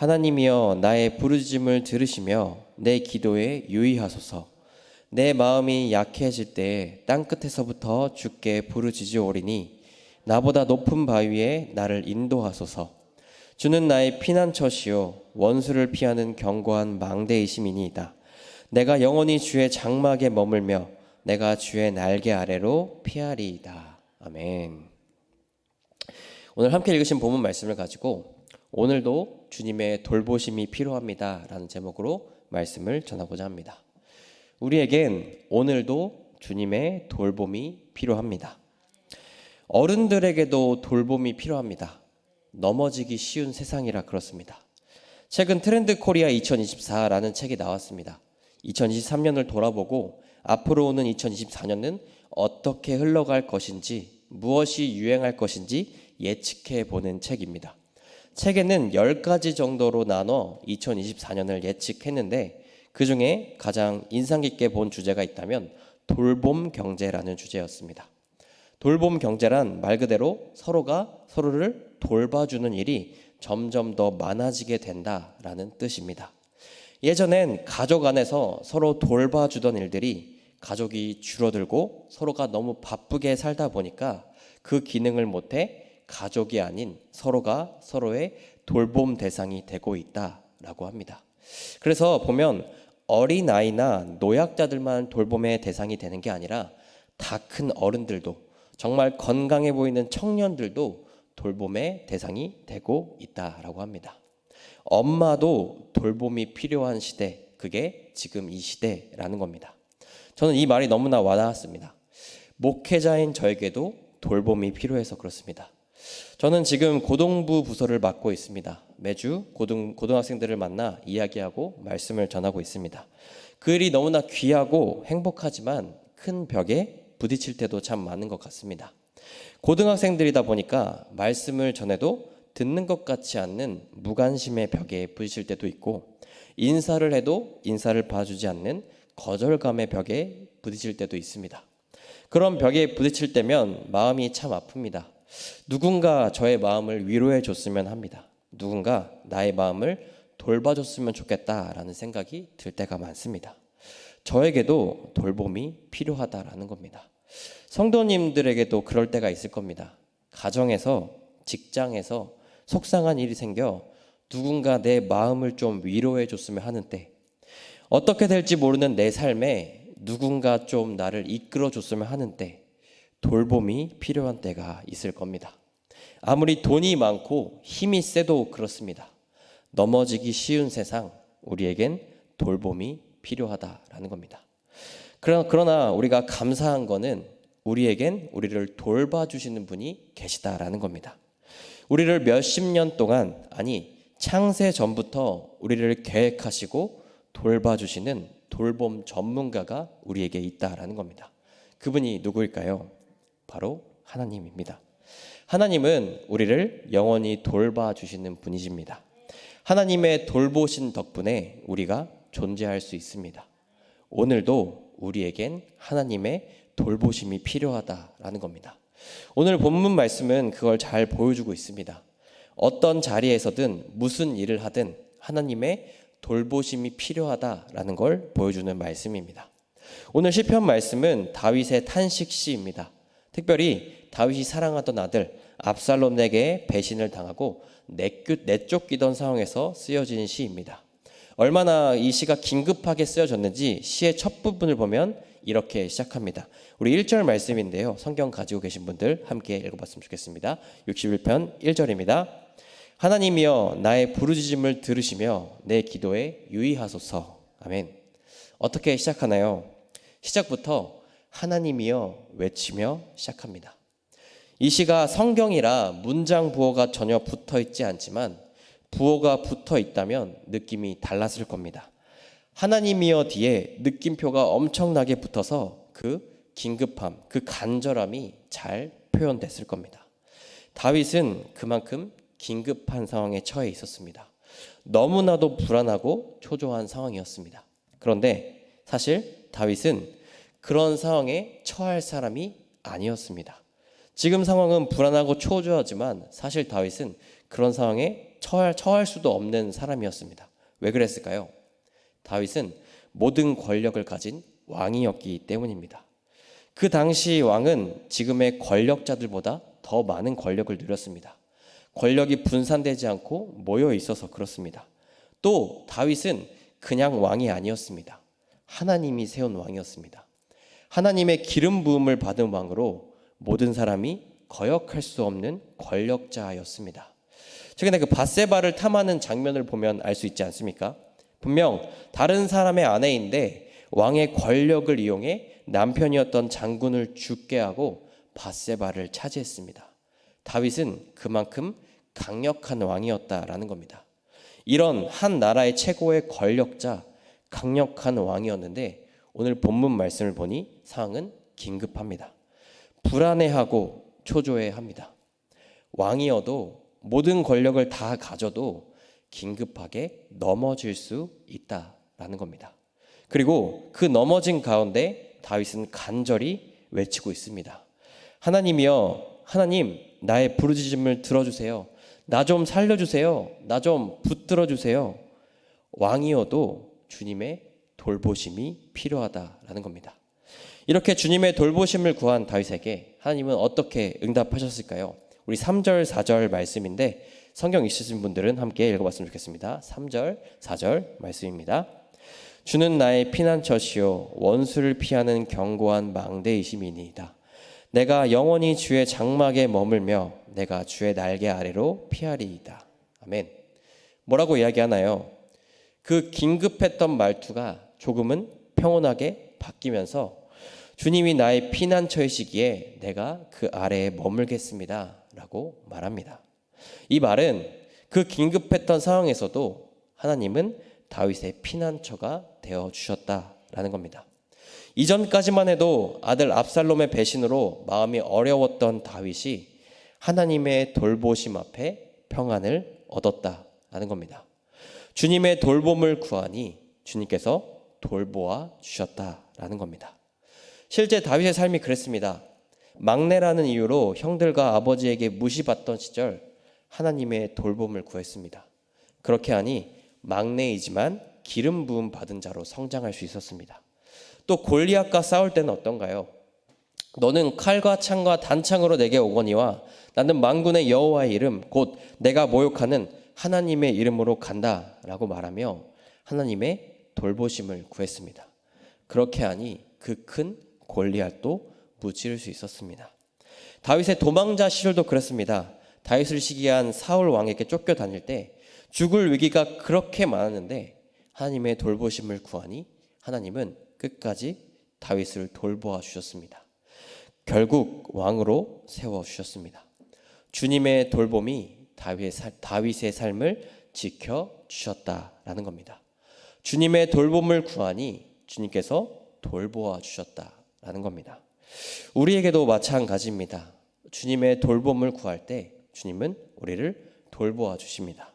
하나님이여 나의 부르짖음을 들으시며 내 기도에 유의하소서. 내 마음이 약해질 때 땅끝에서부터 주께 부르짖으오리니 나보다 높은 바위에 나를 인도하소서. 주는 나의 피난처시요 원수를 피하는 견고한 망대이심이니이다. 내가 영원히 주의 장막에 머물며 내가 주의 날개 아래로 피하리이다. 아멘. 오늘 함께 읽으신 본문 말씀을 가지고 오늘도 주님의 돌보심이 필요합니다 라는 제목으로 말씀을 전하고자 합니다. 우리에겐 오늘도 주님의 돌봄이 필요합니다. 어른들에게도 돌봄이 필요합니다. 넘어지기 쉬운 세상이라 그렇습니다. 최근 트렌드 코리아 2024라는 책이 나왔습니다. 2023년을 돌아보고 앞으로 오는 2024년은 어떻게 흘러갈 것인지 무엇이 유행할 것인지 예측해 보는 책입니다. 책에는 10가지 정도로 나눠 2024년을 예측했는데 그 중에 가장 인상 깊게 본 주제가 있다면 돌봄 경제라는 주제였습니다. 돌봄 경제란 말 그대로 서로가 서로를 돌봐주는 일이 점점 더 많아지게 된다라는 뜻입니다. 예전엔 가족 안에서 서로 돌봐주던 일들이 가족이 줄어들고 서로가 너무 바쁘게 살다 보니까 그 기능을 못해 가족이 아닌 서로가 서로의 돌봄 대상이 되고 있다라고 합니다. 그래서 보면 어린아이나 노약자들만 돌봄의 대상이 되는 게 아니라 다 큰 어른들도 정말 건강해 보이는 청년들도 돌봄의 대상이 되고 있다라고 합니다. 엄마도 돌봄이 필요한 시대, 그게 지금 이 시대라는 겁니다. 저는 이 말이 너무나 와닿았습니다. 목회자인 저에게도 돌봄이 필요해서 그렇습니다. 저는 지금 고등부 부서를 맡고 있습니다. 매주 고등, 고등학생들을 만나 이야기하고 말씀을 전하고 있습니다. 그 일이 너무나 귀하고 행복하지만 큰 벽에 부딪힐 때도 참 많은 것 같습니다. 고등학생들이다 보니까 말씀을 전해도 듣는 것 같지 않는 무관심의 벽에 부딪힐 때도 있고 인사를 해도 인사를 봐주지 않는 거절감의 벽에 부딪힐 때도 있습니다. 그런 벽에 부딪힐 때면 마음이 참 아픕니다. 누군가 저의 마음을 위로해 줬으면 합니다. 누군가 나의 마음을 돌봐줬으면 좋겠다라는 생각이 들 때가 많습니다. 저에게도 돌봄이 필요하다라는 겁니다. 성도님들에게도 그럴 때가 있을 겁니다. 가정에서, 직장에서 속상한 일이 생겨 누군가 내 마음을 좀 위로해 줬으면 하는 때, 어떻게 될지 모르는 내 삶에 누군가 좀 나를 이끌어 줬으면 하는 때, 돌봄이 필요한 때가 있을 겁니다. 아무리 돈이 많고 힘이 세도 그렇습니다. 넘어지기 쉬운 세상, 우리에겐 돌봄이 필요하다라는 겁니다. 그러나 우리가 감사한 거는 우리에겐 우리를 돌봐주시는 분이 계시다라는 겁니다. 우리를 몇십 년 동안, 아니, 창세 전부터 우리를 계획하시고 돌봐주시는 돌봄 전문가가 우리에게 있다라는 겁니다. 그분이 누구일까요? 바로 하나님입니다. 하나님은 우리를 영원히 돌봐주시는 분이십니다. 하나님의 돌보신 덕분에 우리가 존재할 수 있습니다. 오늘도 우리에겐 하나님의 돌보심이 필요하다라는 겁니다. 오늘 본문 말씀은 그걸 잘 보여주고 있습니다. 어떤 자리에서든 무슨 일을 하든 하나님의 돌보심이 필요하다라는 걸 보여주는 말씀입니다. 오늘 시편 말씀은 다윗의 탄식 시입니다. 특별히 다윗이 사랑하던 아들 압살롬에게 배신을 당하고 내쫓기던 상황에서 쓰여진 시입니다. 얼마나 이 시가 긴급하게 쓰여졌는지 시의 첫 부분을 보면 이렇게 시작합니다. 우리 1절 말씀인데요. 성경 가지고 계신 분들 함께 읽어봤으면 좋겠습니다. 61편 1절입니다. 하나님이여 나의 부르짖음을 들으시며 내 기도에 유의하소서. 아멘. 어떻게 시작하나요? 시작부터 하나님이여 외치며 시작합니다. 이 시가 성경이라 문장 부호가 전혀 붙어 있지 않지만 부호가 붙어 있다면 느낌이 달랐을 겁니다. 하나님이여 뒤에 느낌표가 엄청나게 붙어서 그 긴급함, 그 간절함이 잘 표현됐을 겁니다. 다윗은 그만큼 긴급한 상황에 처해 있었습니다. 너무나도 불안하고 초조한 상황이었습니다. 그런데 사실 다윗은 그런 상황에 처할 사람이 아니었습니다. 지금 상황은 불안하고 초조하지만 사실 다윗은 그런 상황에 처할, 처할 수도 없는 사람이었습니다. 왜 그랬을까요? 다윗은 모든 권력을 가진 왕이었기 때문입니다. 그 당시 왕은 지금의 권력자들보다 더 많은 권력을 누렸습니다. 권력이 분산되지 않고 모여 있어서 그렇습니다. 또 다윗은 그냥 왕이 아니었습니다. 하나님이 세운 왕이었습니다. 하나님의 기름 부음을 받은 왕으로 모든 사람이 거역할 수 없는 권력자였습니다. 최근에 그 바세바를 탐하는 장면을 보면 알 수 있지 않습니까? 분명 다른 사람의 아내인데 왕의 권력을 이용해 남편이었던 장군을 죽게 하고 바세바를 차지했습니다. 다윗은 그만큼 강력한 왕이었다라는 겁니다. 이런 한 나라의 최고의 권력자, 강력한 왕이었는데 오늘 본문 말씀을 보니 상황은 긴급합니다. 불안해하고 초조해합니다. 왕이어도 모든 권력을 다 가져도 긴급하게 넘어질 수 있다라는 겁니다. 그리고 그 넘어진 가운데 다윗은 간절히 외치고 있습니다. 하나님이여, 하나님, 나의 부르짖음을 들어주세요. 나 좀 살려주세요. 나 좀 붙들어 주세요. 왕이어도 주님의 돌보심이 필요하다라는 겁니다. 이렇게 주님의 돌보심을 구한 다윗에게 하나님은 어떻게 응답하셨을까요? 우리 3절, 4절 말씀인데 성경 있으신 분들은 함께 읽어봤으면 좋겠습니다. 3절, 4절 말씀입니다. 주는 나의 피난처시요 원수를 피하는 견고한 망대이심이니이다. 내가 영원히 주의 장막에 머물며 내가 주의 날개 아래로 피하리이다. 아멘. 뭐라고 이야기하나요? 그 긴급했던 말투가 조금은 평온하게 바뀌면서 주님이 나의 피난처이시기에 내가 그 아래에 머물겠습니다. 라고 말합니다. 이 말은 그 긴급했던 상황에서도 하나님은 다윗의 피난처가 되어 주셨다라는 겁니다. 이전까지만 해도 아들 압살롬의 배신으로 마음이 어려웠던 다윗이 하나님의 돌보심 앞에 평안을 얻었다라는 겁니다. 주님의 돌봄을 구하니 주님께서 돌보아 주셨다라는 겁니다. 실제 다윗의 삶이 그랬습니다. 막내라는 이유로 형들과 아버지에게 무시받던 시절 하나님의 돌봄을 구했습니다. 그렇게 하니 막내이지만 기름 부음 받은 자로 성장할 수 있었습니다. 또 골리앗과 싸울 때는 어떤가요? 너는 칼과 창과 단창으로 내게 오거니와 나는 만군의 여호와의 이름 곧 내가 모욕하는 하나님의 이름으로 간다라고 말하며 하나님의 돌보심을 구했습니다. 그렇게 하니 그 큰 골리앗도 무찌를 수 있었습니다. 다윗의 도망자 시절도 그렇습니다. 다윗을 시기한 사울 왕에게 쫓겨 다닐 때 죽을 위기가 그렇게 많았는데 하나님의 돌보심을 구하니 하나님은 끝까지 다윗을 돌보아 주셨습니다. 결국 왕으로 세워 주셨습니다. 주님의 돌봄이 다윗의 삶을 지켜 주셨다라는 겁니다. 주님의 돌봄을 구하니 주님께서 돌보아 주셨다 라는 겁니다. 우리에게도 마찬가지입니다. 주님의 돌봄을 구할 때 주님은 우리를 돌보아 주십니다.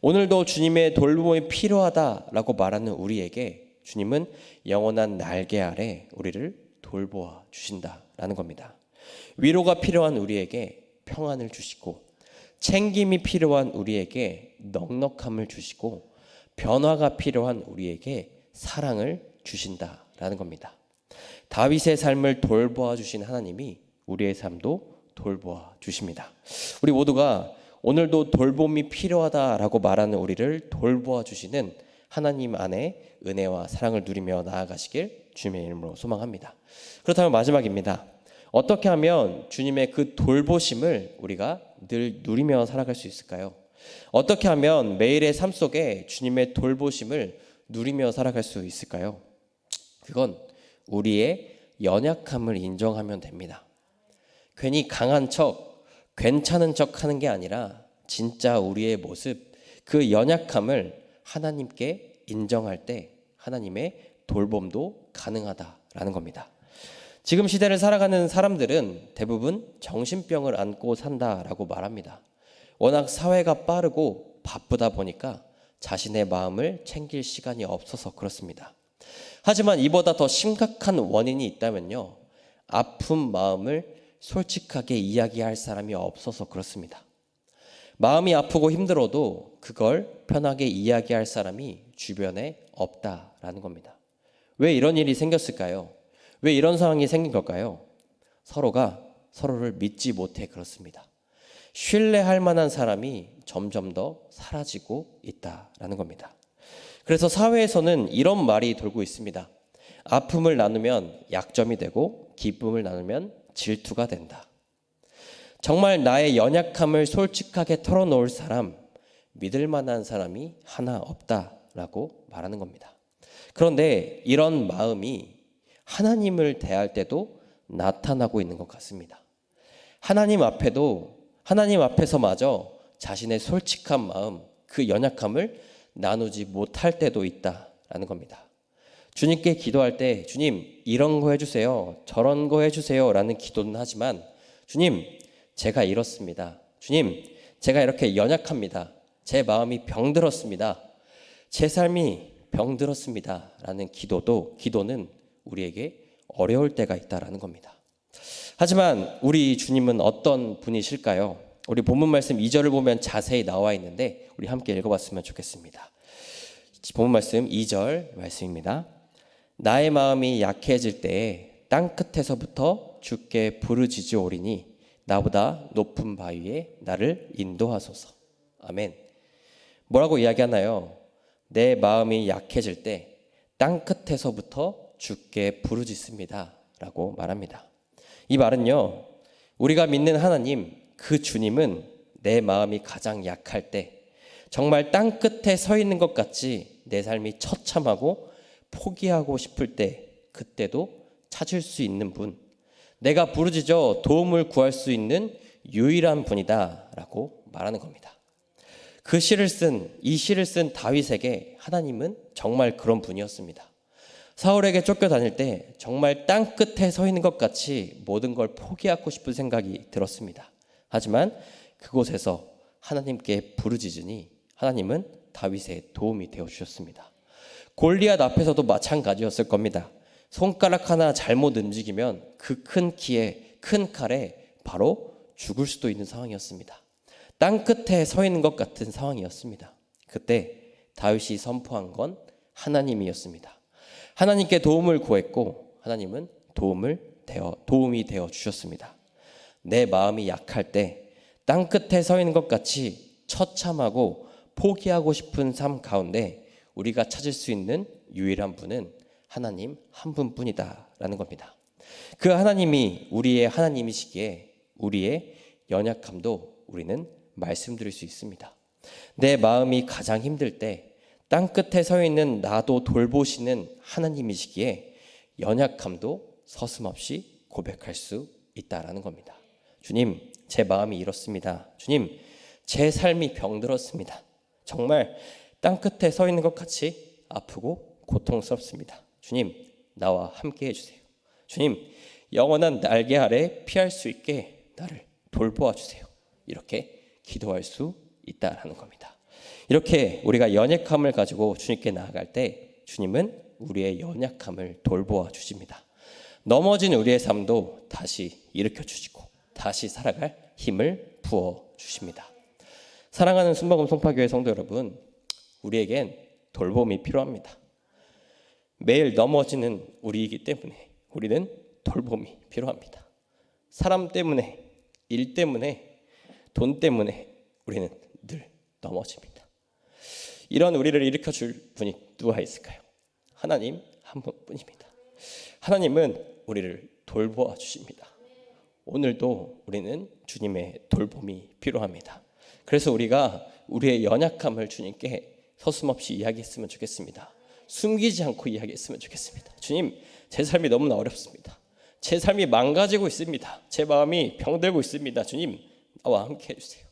오늘도 주님의 돌봄이 필요하다라고 말하는 우리에게 주님은 영원한 날개 아래 우리를 돌보아 주신다라는 겁니다. 위로가 필요한 우리에게 평안을 주시고 챙김이 필요한 우리에게 넉넉함을 주시고 변화가 필요한 우리에게 사랑을 주신다라는 겁니다. 다윗의 삶을 돌보아 주신 하나님이 우리의 삶도 돌보아 주십니다. 우리 모두가 오늘도 돌봄이 필요하다라고 말하는 우리를 돌보아 주시는 하나님 안에 은혜와 사랑을 누리며 나아가시길 주님의 이름으로 소망합니다. 그렇다면 마지막입니다. 어떻게 하면 주님의 그 돌보심을 우리가 늘 누리며 살아갈 수 있을까요? 어떻게 하면 매일의 삶 속에 주님의 돌보심을 누리며 살아갈 수 있을까요? 그건 우리의 연약함을 인정하면 됩니다. 괜히 강한 척, 괜찮은 척 하는 게 아니라 진짜 우리의 모습, 그 연약함을 하나님께 인정할 때 하나님의 돌봄도 가능하다라는 겁니다. 지금 시대를 살아가는 사람들은 대부분 정신병을 안고 산다라고 말합니다. 워낙 사회가 빠르고 바쁘다 보니까 자신의 마음을 챙길 시간이 없어서 그렇습니다. 하지만 이보다 더 심각한 원인이 있다면요. 아픈 마음을 솔직하게 이야기할 사람이 없어서 그렇습니다. 마음이 아프고 힘들어도 그걸 편하게 이야기할 사람이 주변에 없다라는 겁니다. 왜 이런 일이 생겼을까요? 왜 이런 상황이 생긴 걸까요? 서로가 서로를 믿지 못해 그렇습니다. 신뢰할 만한 사람이 점점 더 사라지고 있다라는 겁니다. 그래서 사회에서는 이런 말이 돌고 있습니다. 아픔을 나누면 약점이 되고 기쁨을 나누면 질투가 된다. 정말 나의 연약함을 솔직하게 털어놓을 사람, 믿을 만한 사람이 하나 없다라고 말하는 겁니다. 그런데 이런 마음이 하나님을 대할 때도 나타나고 있는 것 같습니다. 하나님 앞에도 하나님 앞에서마저 자신의 솔직한 마음, 그 연약함을 나누지 못할 때도 있다라는 겁니다. 주님께 기도할 때 주님 이런 거 해주세요, 저런 거 해주세요라는 기도는 하지만 주님 제가 이렇습니다. 주님 제가 이렇게 연약합니다. 제 마음이 병들었습니다. 제 삶이 병들었습니다라는 기도도 기도는 우리에게 어려울 때가 있다라는 겁니다. 하지만 우리 주님은 어떤 분이실까요? 우리 본문 말씀 2절을 보면 자세히 나와 있는데 우리 함께 읽어봤으면 좋겠습니다. 본문 말씀 2절 말씀입니다. 나의 마음이 약해질 때에 땅 끝에서부터 주께 부르짖으오리니 나보다 높은 바위에 나를 인도하소서. 아멘. 뭐라고 이야기하나요? 내 마음이 약해질 때 땅 끝에서부터 주께 부르짖습니다. 라고 말합니다. 이 말은요, 우리가 믿는 하나님, 그 주님은 내 마음이 가장 약할 때, 정말 땅 끝에 서 있는 것 같이 내 삶이 처참하고 포기하고 싶을 때, 그때도 찾을 수 있는 분, 내가 부르짖어 도움을 구할 수 있는 유일한 분이다. 라고 말하는 겁니다. 그 시를 쓴, 이 시를 쓴 다윗에게 하나님은 정말 그런 분이었습니다. 사울에게 쫓겨다닐 때 정말 땅 끝에 서 있는 것 같이 모든 걸 포기하고 싶은 생각이 들었습니다. 하지만 그곳에서 하나님께 부르짖으니 하나님은 다윗의 도움이 되어 주셨습니다. 골리앗 앞에서도 마찬가지였을 겁니다. 손가락 하나 잘못 움직이면 그 큰 키에 큰 칼에 바로 죽을 수도 있는 상황이었습니다. 땅 끝에 서 있는 것 같은 상황이었습니다. 그때 다윗이 선포한 건 하나님이었습니다. 하나님께 도움을 구했고 하나님은 도움을 되어 도움이 되어 주셨습니다. 내 마음이 약할 때 땅 끝에 서 있는 것 같이 처참하고 포기하고 싶은 삶 가운데 우리가 찾을 수 있는 유일한 분은 하나님 한 분뿐이다라는 겁니다. 그 하나님이 우리의 하나님이시기에 우리의 연약함도 우리는 말씀드릴 수 있습니다. 내 마음이 가장 힘들 때 땅 끝에 서 있는 나도 돌보시는 하나님이시기에 연약함도 서슴없이 고백할 수 있다라는 겁니다. 주님, 제 마음이 이렇습니다. 주님, 제 삶이 병들었습니다. 정말 땅 끝에 서 있는 것 같이 아프고 고통스럽습니다. 주님, 나와 함께 해주세요. 주님, 영원한 날개 아래 피할 수 있게 나를 돌보아 주세요. 이렇게 기도할 수 있다라는 겁니다. 이렇게 우리가 연약함을 가지고 주님께 나아갈 때 주님은 우리의 연약함을 돌보아 주십니다. 넘어진 우리의 삶도 다시 일으켜 주시고 다시 살아갈 힘을 부어 주십니다. 사랑하는 순복음 송파교회 성도 여러분, 우리에겐 돌봄이 필요합니다. 매일 넘어지는 우리이기 때문에 우리는 돌봄이 필요합니다. 사람 때문에, 일 때문에, 돈 때문에 우리는 늘 넘어집니다. 이런 우리를 일으켜 줄 분이 누가 있을까요? 하나님 한 분뿐입니다. 하나님은 우리를 돌보아 주십니다. 오늘도 우리는 주님의 돌봄이 필요합니다. 그래서 우리가 우리의 연약함을 주님께 서슴없이 이야기했으면 좋겠습니다. 숨기지 않고 이야기했으면 좋겠습니다. 주님, 제 삶이 너무나 어렵습니다. 제 삶이 망가지고 있습니다. 제 마음이 병들고 있습니다. 주님, 나와 함께 해주세요.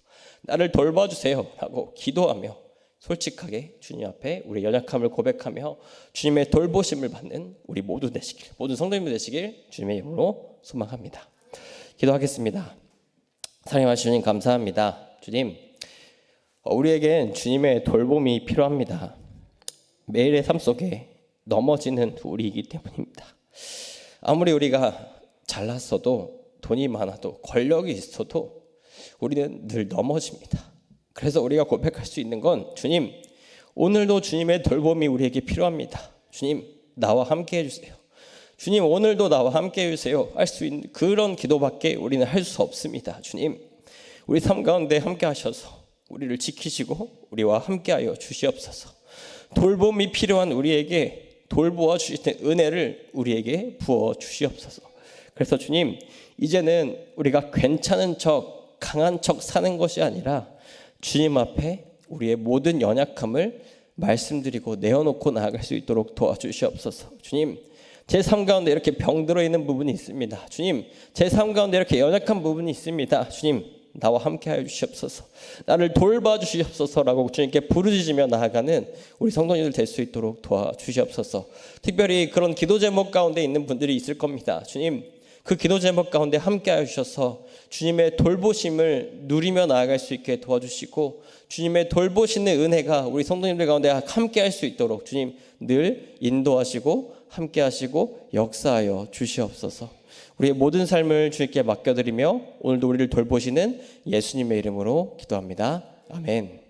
나를 돌봐주세요. 라고 기도하며 솔직하게 주님 앞에 우리 연약함을 고백하며 주님의 돌보심을 받는 우리 모두 되시길, 모든 성도님들 되시길 주님의 이름으로 소망합니다. 기도하겠습니다. 사랑하신 주님 감사합니다. 주님, 우리에겐 주님의 돌봄이 필요합니다. 매일의 삶 속에 넘어지는 우리이기 때문입니다. 아무리 우리가 잘났어도 돈이 많아도 권력이 있어도 우리는 늘 넘어집니다. 그래서 우리가 고백할 수 있는 건 주님, 오늘도 주님의 돌봄이 우리에게 필요합니다. 주님, 나와 함께 해주세요. 주님, 오늘도 나와 함께 해주세요. 할 수 있는 그런 기도밖에 우리는 할 수 없습니다. 주님, 우리 삶 가운데 함께 하셔서 우리를 지키시고 우리와 함께하여 주시옵소서. 돌봄이 필요한 우리에게 돌보아 주시는 은혜를 우리에게 부어 주시옵소서. 그래서 주님, 이제는 우리가 괜찮은 척, 강한 척 사는 것이 아니라 주님 앞에 우리의 모든 연약함을 말씀드리고 내어놓고 나아갈 수 있도록 도와주시옵소서. 주님, 제 삶 가운데 이렇게 병들어 있는 부분이 있습니다. 주님, 제 삶 가운데 이렇게 연약한 부분이 있습니다. 주님, 나와 함께 하여 주시옵소서. 나를 돌봐 주시옵소서라고 주님께 부르짖으며 나아가는 우리 성도님들 될 수 있도록 도와주시옵소서. 특별히 그런 기도 제목 가운데 있는 분들이 있을 겁니다. 주님, 그 기도 제목 가운데 함께 하여 주셔서 주님의 돌보심을 누리며 나아갈 수 있게 도와주시고 주님의 돌보시는 은혜가 우리 성도님들 가운데 함께 할 수 있도록 주님 늘 인도하시고 함께 하시고 역사하여 주시옵소서. 우리의 모든 삶을 주님께 맡겨드리며 오늘도 우리를 돌보시는 예수님의 이름으로 기도합니다. 아멘.